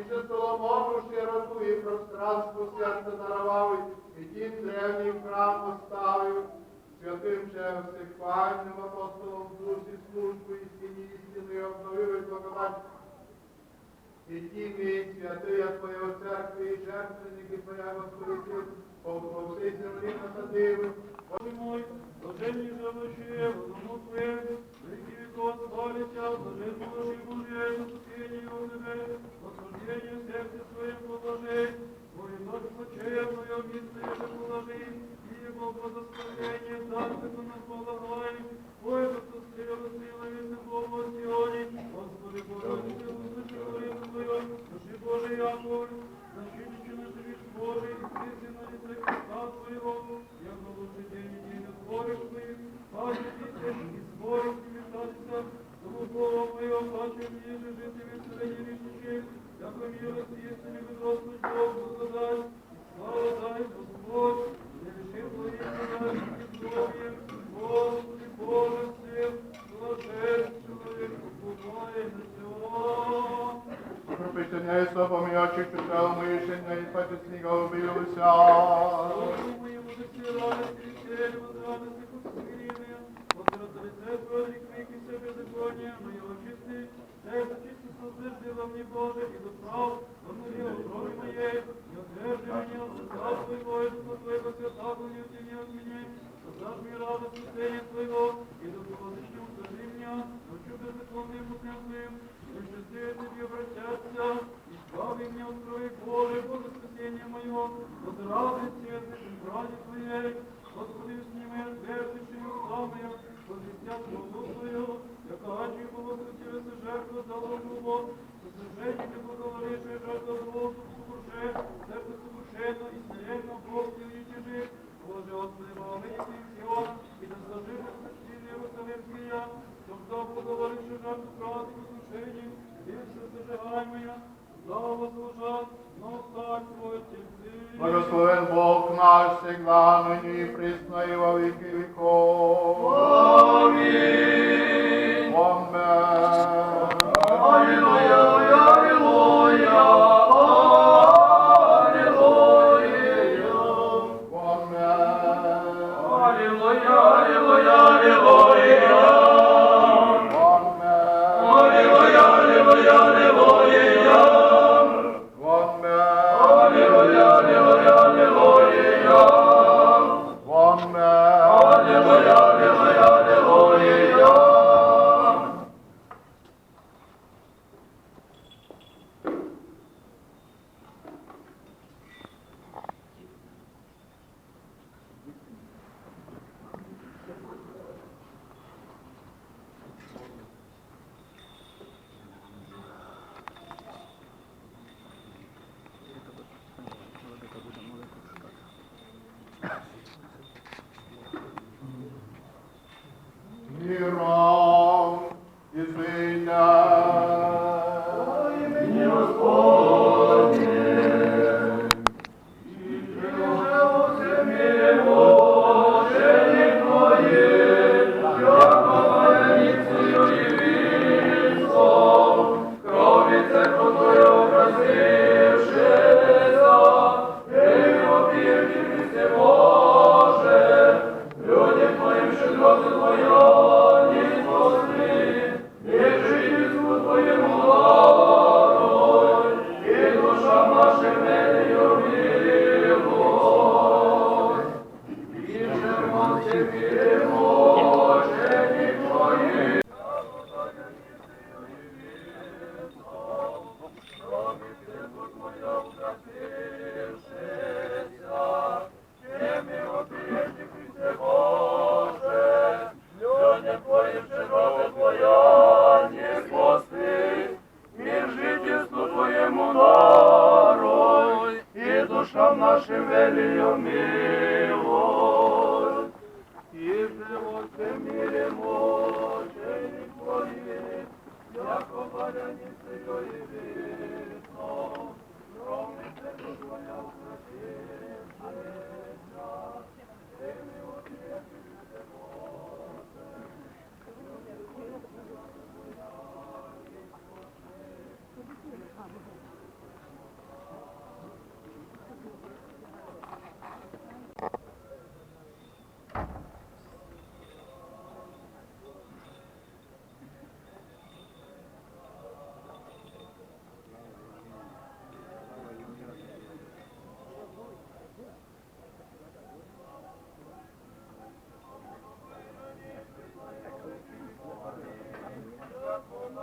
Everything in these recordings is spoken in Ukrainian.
І же Соломону широку і пространство серце дарував, і дім древній храм поставив, святим же всехвальним апостолом в дусі службу і стіні істини обновив і благодать. І ті мій святия Твоєго церкви і жертвенники Твоя Господи, по всій землі насадили, Боже мой, блаженні живучи, одному Твоєму, славиться, блаженну Божий Божий, спасение у Тебе, восхождение в сердце положи, Твою ночь милостью же положи, и Его благословение царственно нас полагай, Сионе, Господи Богородице, услыши молитву Твою, души Божий Яков, вид Божий, и призри на лице Христа Твоего, яко лучше день и день мы, пасть видишь, и сбором тебе статися, тому слово Твое, плаче мне же жити в средней лишниче, яко милость есть ли бы Господь Бог благодать, слава дай Господь, не лиши Твоих подачи здоровьем, Господи Боже всех, блажен все. Пропитання і слава мій очі, читала мої життя і пати сніга убилися. Слава моєму досі радості, весілля, радості, посмирення, Господи, лице Твоє, віки себе законія, моє очисти, серце чисто созерди во мне Боже, и до прав, обнури крови моей, и отвержи меня от лица Твоего, и до Твоего святаго не утяни от меня, создашь мне радость спасения Твоего, и до благодачнем скажи меня, ночью беззаконным путем Твоим, и чисты Тебе обратятся, и слави меня от крови Божией, Боже спасение мое, от радость светлых и бради Твоей, Господи, сними отвердишь и уста моя, возвестят Богу Твою, яко очи было красивая жертва дало Богу, сожжение ты благоволишь, и жертва Богу сокруше, сердце сокрушено и смиренно Бог не уничижи, Боже, Господи, благоволите их Сиона, и да сложишь спасение Иерусалимские, тогда благоволишь и жертву правды и послушения, и все сожигаемые, слава служат, но царство Тебе. Благословен Бог наш, всегда, ныне и присно, и во веки веков. Аминь. Amen. Senhor. Велію милость. І животе міримо, чені твої, як обаляні силою і вісно, ромиться до твоя українця, ти мило голосите,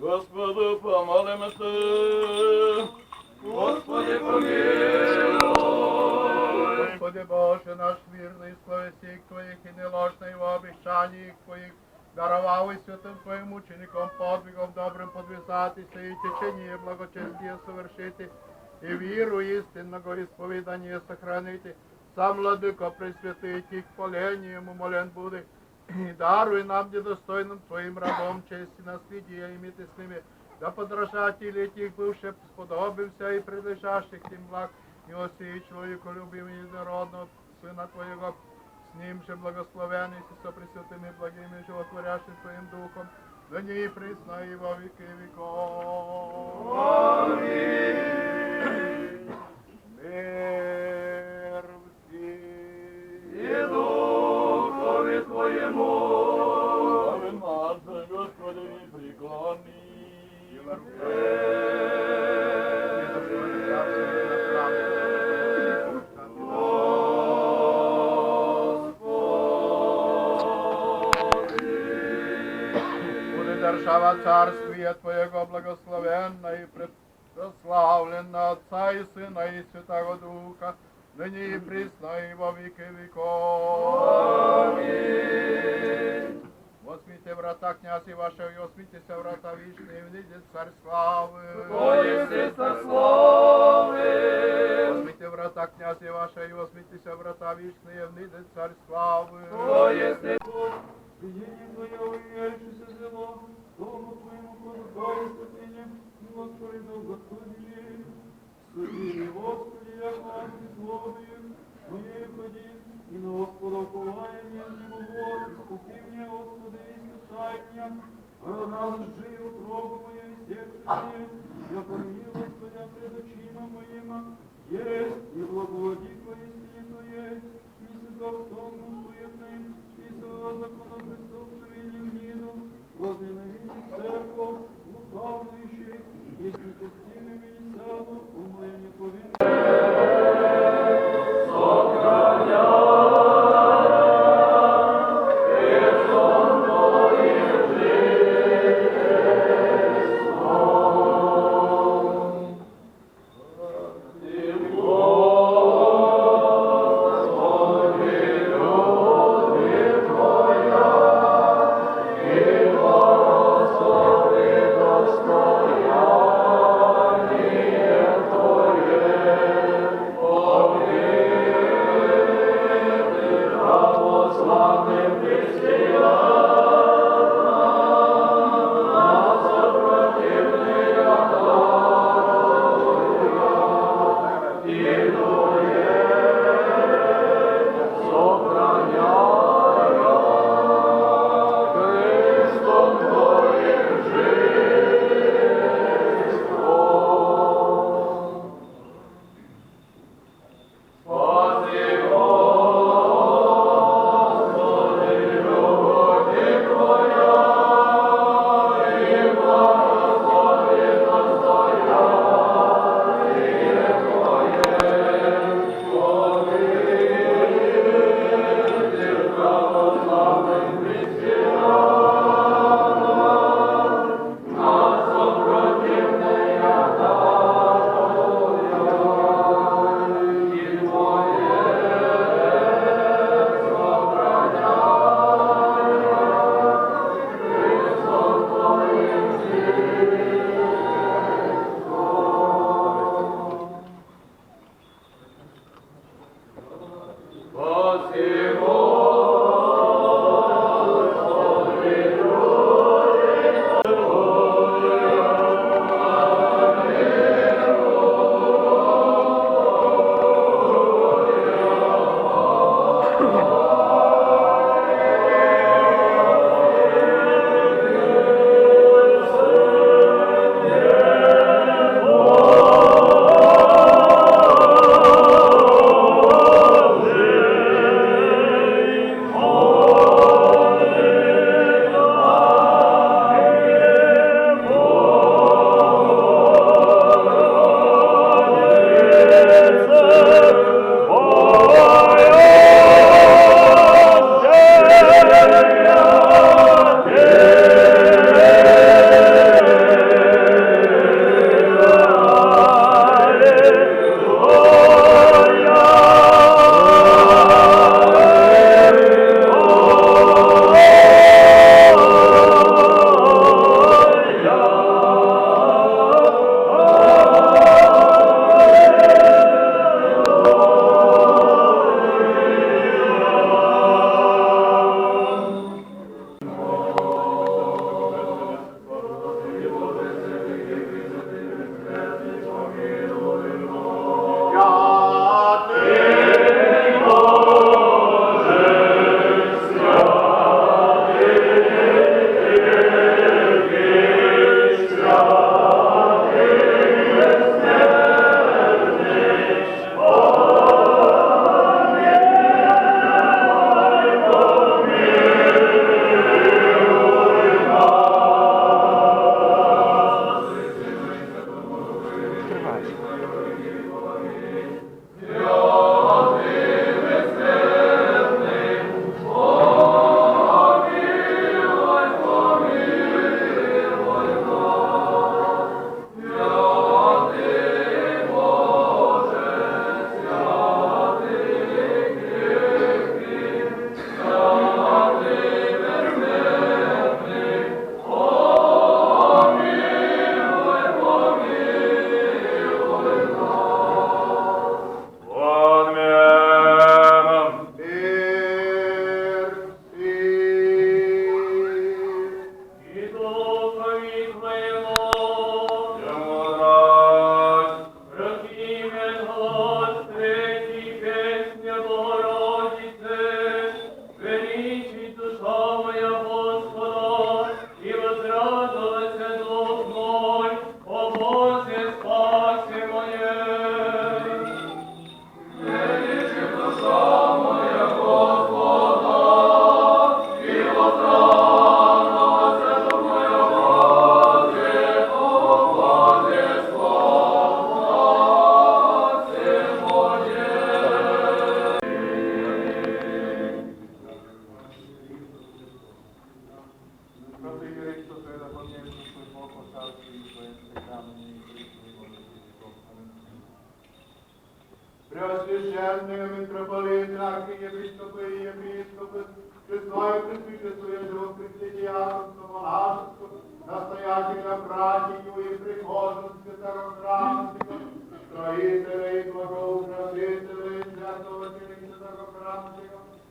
Господи, помолимося. Господи, помилуй. Господи Боже наш вірний, слави всіх Твоїх і неложний в обіщанні Твоїх, дарував і святим Твоїм учеником подвигом добрим подвизатися і течення благочестия совершити, і віру істинного ісповідання сохранити. Сам, Владико, присвятий тих поленням, умолен буде, і даруй нам, недостойним Твоїм рабом, честь і наслідія іміти з ними, да подражателі тих бывших сподобився і прилежащих тим благ, і осій чоловіку любим єдинородного Сина Твоєго, з ним же благословений, і со пресвятими благими, животворящим Твоїм Духом, нині і присно, і во віки віков. Амінь. Держава царствія Твоєго благословенна і прославлена Отца і Сина і Святого Духа, нині і присно і во віки віков. Амінь. Восьмите врата князі вашого, і осмітися врата вічні, і внийде цар слави. Твої цар слави. Восьмите врата князі вашого, і осмітися врата вічні, і внийде цар слави. Приємні Твоє увершися зело, Дому Твоєму подобає святиня, Господи, Господи, Судді, Господи, як вам словою, Твоєю ході, і на Господа уповання, небо Бог, спокійня, Господи, і спасання, а раз жив утробу мою серце моє, я помилуй, Господя, пред очима моим, есть і благоді Твої стіні не і сидовством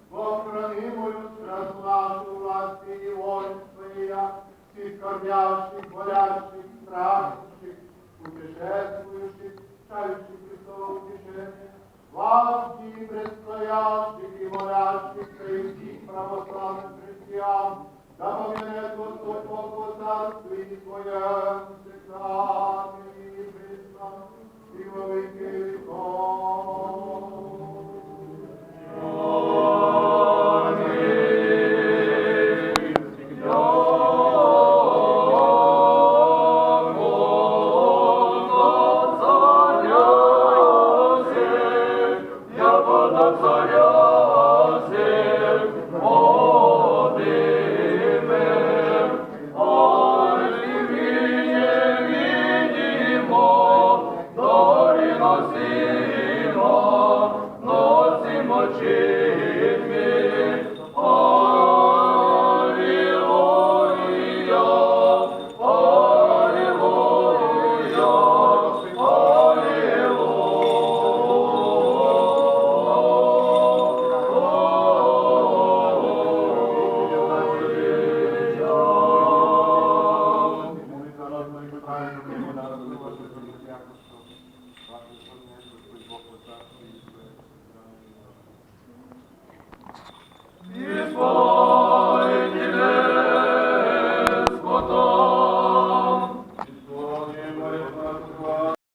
Похранимою страславшу власти и волю Твоя, Ты скорбящих, болящих, страшных, путешествующих, чающих Христового утешения, Вавки, предстоящих и молящих крестих православных христиан, да помянет Господь Бог Царстве Твоем всегда и Христа, и великий веки веков. Oh.